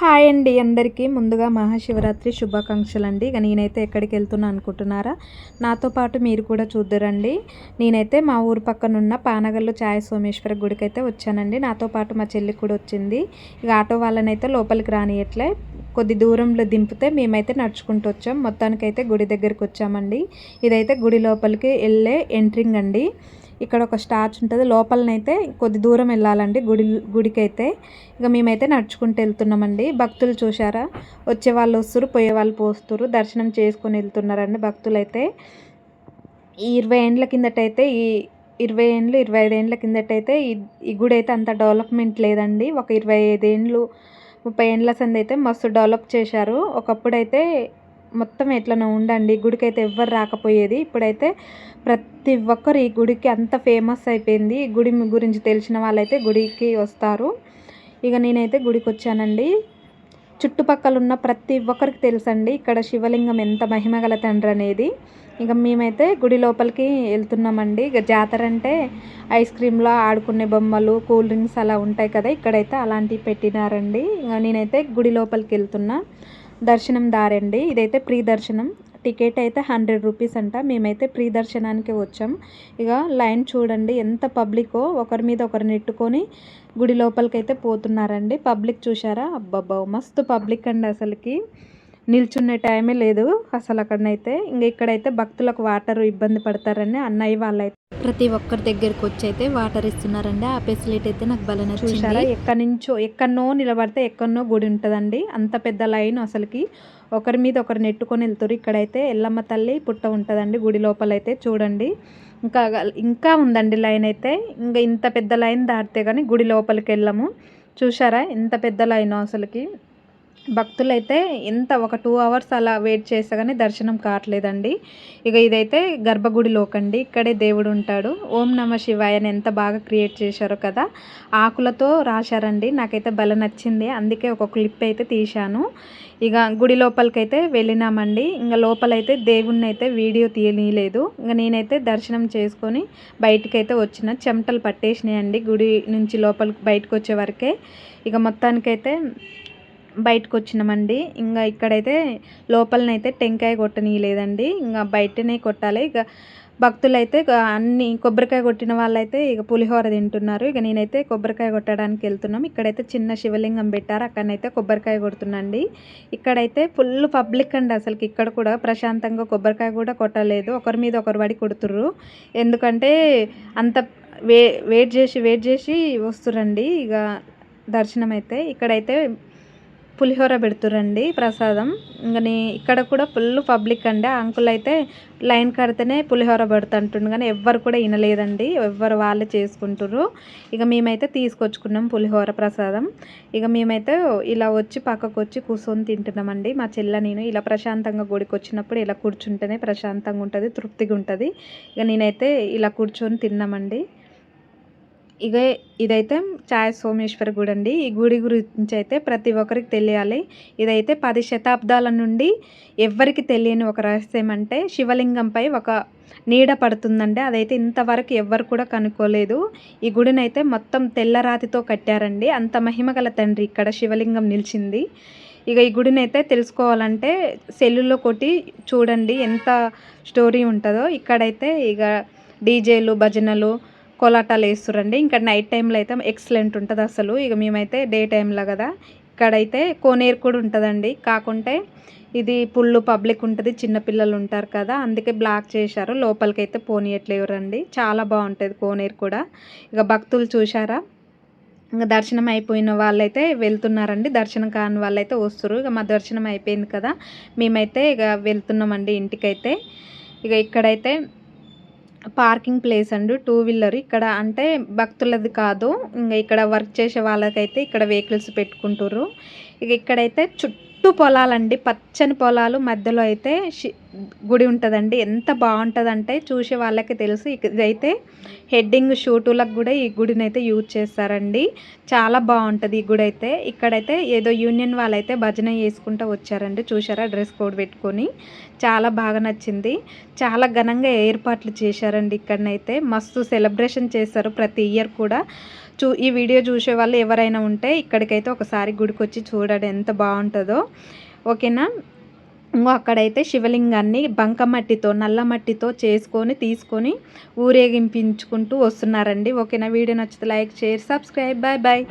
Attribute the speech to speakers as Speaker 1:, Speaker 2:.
Speaker 1: Hi అండి అందరికీ. ముందుగా మహాశివరాత్రి శుభాకాంక్షలు అండి ఇక నేనైతే ఎక్కడికి వెళ్తున్నా అనుకుంటున్నారా? నాతో పాటు మీరు కూడా చూద్దరండి. నేనైతే మా ఊరు పక్కన ఉన్న పానగల్లు ఛాయ సోమేశ్వర గుడికి అయితే వచ్చానండి. నాతో పాటు మా చెల్లి కూడా వచ్చింది. ఇక ఆటో వాళ్ళనైతే లోపలికి రానియట్లే. కొద్ది దూరంలో దింపితే మేమైతే నడుచుకుంటూ వచ్చాం. మొత్తానికైతే గుడి దగ్గరికి వచ్చామండి. ఇదైతే గుడి లోపలికి వెళ్ళే ఎంట్రింగ్ అండి. ఇక్కడ ఒక స్టార్చ్ ఉంటుంది. లోపలనైతే కొద్ది దూరం వెళ్ళాలండి గుడి గుడికైతే. ఇక మేమైతే నడుచుకుంటూ వెళ్తున్నామండి. భక్తులు చూసారా వచ్చే వాళ్ళు వస్తారు పోయే వాళ్ళు పోస్తారు. దర్శనం చేసుకొని వెళ్తున్నారండి భక్తులైతే. ఈ ఇరవై ఏండ్ల కిందటైతే ఈ ఇరవై ఏండ్లు ఇరవై ఐదు ఏండ్ల కిందటైతే ఈ ఈ గుడి అయితే అంత డెవలప్మెంట్ లేదండి. ఒక ఇరవై ఐదు ఏండ్లు ముప్పై ఏండ్ల సంది అయితే మస్తు డెవలప్ చేశారు. ఒకప్పుడైతే మొత్తం ఎట్లనో ఉండండి. గుడికి అయితే ఎవ్వరు రాకపోయేది. ఇప్పుడైతే ప్రతి ఒక్కరు ఈ గుడికి అంత ఫేమస్ అయిపోయింది. గుడి గురించి తెలిసిన వాళ్ళైతే గుడికి వస్తారు. ఇక నేనైతే గుడికి వచ్చానండి చుట్టుపక్కల ఉన్న ప్రతి ఒక్కరికి తెలుసండి. ఇక్కడ శివలింగం ఎంత మహిమగల తండ్రి అనేది. ఇక మేమైతే గుడి లోపలికి వెళ్తున్నామండి. ఇక జాతర అంటే ఐస్ క్రీమ్లో ఆడుకునే బొమ్మలు కూల్ డ్రింక్స్ అలా ఉంటాయి కదా. ఇక్కడైతే అలాంటివి పెట్టినారండి. ఇక నేనైతే గుడి లోపలికి వెళ్తున్నా. దర్శనం దారండి. ఇదైతే ప్రీ దర్శనం టికెట్ అయితే హండ్రెడ్ రూపీస్ అంట. మేమైతే ప్రీ దర్శనానికి వచ్చాం. ఇక లైన్ చూడండి. ఎంత పబ్లికో ఒకరి మీద ఒకరు నెట్టుకొని గుడి లోపలికి అయితే పోతున్నారండి. పబ్లిక్ చూసారా అబ్బబ్బా మస్తు పబ్లిక్ అండి అసలుకి. నిల్చునే టైమే లేదు అసలు అక్కడనైతే. ఇంక ఇక్కడైతే భక్తులకు వాటర్ ఇబ్బంది పడతారని అన్నయ్య వాళ్ళైతే. ప్రతి ఒక్కరి దగ్గరికి వచ్చి అయితే వాటర్ ఇస్తున్నారండి. ఆ ఫెసిలిటీ అయితే నాకు బల చూసారా ఎక్కడి నుంచో ఎక్కడనో నిలబడితే ఎక్కడనో గుడి ఉంటుందండి. అంత పెద్ద లైన్ అసలుకి. ఒకరి మీద ఒకరు నెట్టుకొని వెళ్తారు ఇక్కడైతే ఎల్లమ్మ తల్లి పుట్ట ఉంటుందండి గుడి లోపలైతే చూడండి. ఇంకా ఇంకా ఉందండి లైన్ అయితే. ఇంకా ఇంత పెద్ద లైన్ దాటితే కానీ గుడి లోపలికి వెళ్ళము. చూసారా ఎంత పెద్ద లైన్ అసలుకి. భక్తులైతే ఎంత ఒక టూ అవర్స్ అలా వెయిట్ చేస్తే కానీ దర్శనం కావట్లేదండి. ఇక ఇదైతే గర్భగుడిలోకండి ఇక్కడే దేవుడు ఉంటాడు. ఓం నమ శివాయ అని ఎంత బాగా క్రియేట్ చేశారో కదా ఆకులతో రాశారండి. నాకైతే బల నచ్చింది. అందుకే ఒక క్లిప్ అయితే తీశాను. ఇక గుడి లోపలికైతే వెళ్ళినామండి. ఇంకా లోపలైతే దేవుణ్ణి అయితే వీడియో తీయనీయలేదు ఇంకా నేనైతే దర్శనం చేసుకొని బయటకైతే వచ్చిన. చెమటలు పట్టేసినాయండి గుడి నుంచి లోపలికి బయటకు వచ్చే వరకే. ఇక మొత్తానికైతే బయటకు వచ్చినామండి ఇంకా ఇక్కడైతే లోపలనైతే టెంకాయ కొట్టనీయలేదండి. ఇంకా బయటనే కొట్టాలి. ఇక భక్తులైతే అన్ని కొబ్బరికాయ కొట్టిన వాళ్ళైతే ఇక పులిహోర తింటున్నారు. ఇక నేనైతే కొబ్బరికాయ కొట్టడానికి వెళ్తున్నాం. ఇక్కడైతే చిన్న శివలింగం పెట్టారు. అక్కడనైతే కొబ్బరికాయ కొడుతున్నాండి ఇక్కడైతే ఫుల్ పబ్లిక్ అండి అసలుకి. ఇక్కడ కూడా ప్రశాంతంగా కొబ్బరికాయ కూడా కొట్టలేదు. ఒకరి మీద ఒకరు పడి కొడుతుర్రు. ఎందుకంటే అంత వే వెయిట్ చేసి వెయిట్ చేసి వస్తురండి ఇక దర్శనం అయితే ఇక్కడైతే పులిహోర పెడుతురండి ప్రసాదం. ఇంకా ఇక్కడ కూడా ఫుల్ పబ్లిక్ అండి. ఆ అంకుల్ అయితే లైన్ కడితేనే పులిహోర పెడుతుంటుండు కానీ ఎవ్వరు కూడా వినలేదండి ఎవ్వరు వాళ్ళే చేసుకుంటారు ఇక మేమైతే తీసుకొచ్చుకున్నాం పులిహోర ప్రసాదం. ఇక మేమైతే ఇలా వచ్చి పక్కకు వచ్చి కూర్చొని తింటున్నామండి. మా చెల్ల నేను ఇలా ప్రశాంతంగా గుడికి వచ్చినప్పుడు ఇలా కూర్చుంటేనే ప్రశాంతంగా ఉంటుంది తృప్తిగా ఉంటుంది ఇక నేనైతే ఇలా కూర్చొని తిన్నామండి. ఇక ఇదైతే ఛాయ్ సోమేశ్వర గుడి అండి. ఈ గుడి గురించి అయితే ప్రతి ఒక్కరికి తెలియాలి. ఇదైతే పది శతాబ్దాల నుండి ఎవ్వరికి తెలియని ఒక రహస్యం అంటే శివలింగంపై ఒక నీడ పడుతుందండి. అదైతే ఇంతవరకు ఎవ్వరు కూడా కనుక్కోలేదు. ఈ గుడిని అయితే మొత్తం తెల్లరాతితో కట్టారండి. అంత మహిమగల తండ్రి ఇక్కడ శివలింగం నిలిచింది. ఇక ఈ గుడిని అయితే తెలుసుకోవాలంటే సెల్లులో కొట్టి చూడండి ఎంత స్టోరీ ఉంటుందో. ఇక్కడైతే ఇక డీజేలు భజనలు కోలాటాలు వేస్తురండి ఇంకా నైట్ టైంలో అయితే ఎక్సలెంట్ ఉంటుంది అసలు. ఇక మేమైతే డే టైంలో కదా. ఇక్కడైతే కోనేరు కూడా ఉంటుందండి. కాకుంటే ఇది పుల్లు పబ్లిక్ ఉంటుంది చిన్నపిల్లలు ఉంటారు కదా. అందుకే బ్లాక్ చేశారు. లోపలికి అయితే పోనీయట్లేవరండి చాలా బాగుంటుంది కోనేరు కూడా. ఇక భక్తులు చూశారా? ఇంకా దర్శనం అయిపోయిన వాళ్ళైతే వెళ్తున్నారండి. దర్శనం కాని వాళ్ళైతే వస్తారు ఇక మా దర్శనం అయిపోయింది కదా. మేమైతే ఇక వెళ్తున్నామండి ఇంటికైతే. ఇక ఇక్కడైతే పార్కింగ్ ప్లేస్ అండి టూ వీలర్. ఇక్కడ అంటే భక్తులది కాదు ఇంకా ఇక్కడ వర్క్ చేసే వాళ్ళకైతే ఇక్కడ వెహికల్స్ పెట్టుకుంటారు ఇక ఇక్కడైతే చుట్టూ చుట్టూ పొలాలండి. పచ్చని పొలాలు మధ్యలో అయితే గుడి ఉంటుందండి. ఎంత బాగుంటుందంటే చూసే వాళ్ళకి తెలుసు. ఇదైతే హెడ్డింగ్ షూటులకు కూడా ఈ గుడిని అయితే యూజ్ చేస్తారండి. చాలా బాగుంటుంది ఈ గుడి అయితే. ఇక్కడైతే ఏదో యూనియన్ వాళ్ళైతే భజన చేసుకుంటూ వచ్చారండి. చూసారా డ్రెస్ కోడ్ పెట్టుకొని. చాలా బాగా నచ్చింది. చాలా ఘనంగా ఏర్పాట్లు చేశారండి ఇక్కడనైతే. మస్తు సెలబ్రేషన్ చేస్తారు ప్రతి ఇయర్ కూడా. చూ ఈ వీడియో చూసే వాళ్ళు ఎవరైనా ఉంటే ఇక్కడికైతే ఒకసారి గుడికి వచ్చి చూడండి ఎంత బాగుంటుందో. ఓకేనా? ఇంకో అక్కడైతే శివలింగాన్ని బంకమట్టితో నల్ల మట్టితో చేసుకొని తీసుకొని ఊరేగింపించుకుంటూ వస్తున్నారండి. ఓకేనా? వీడియో నచ్చితే like share subscribe. Bye bye.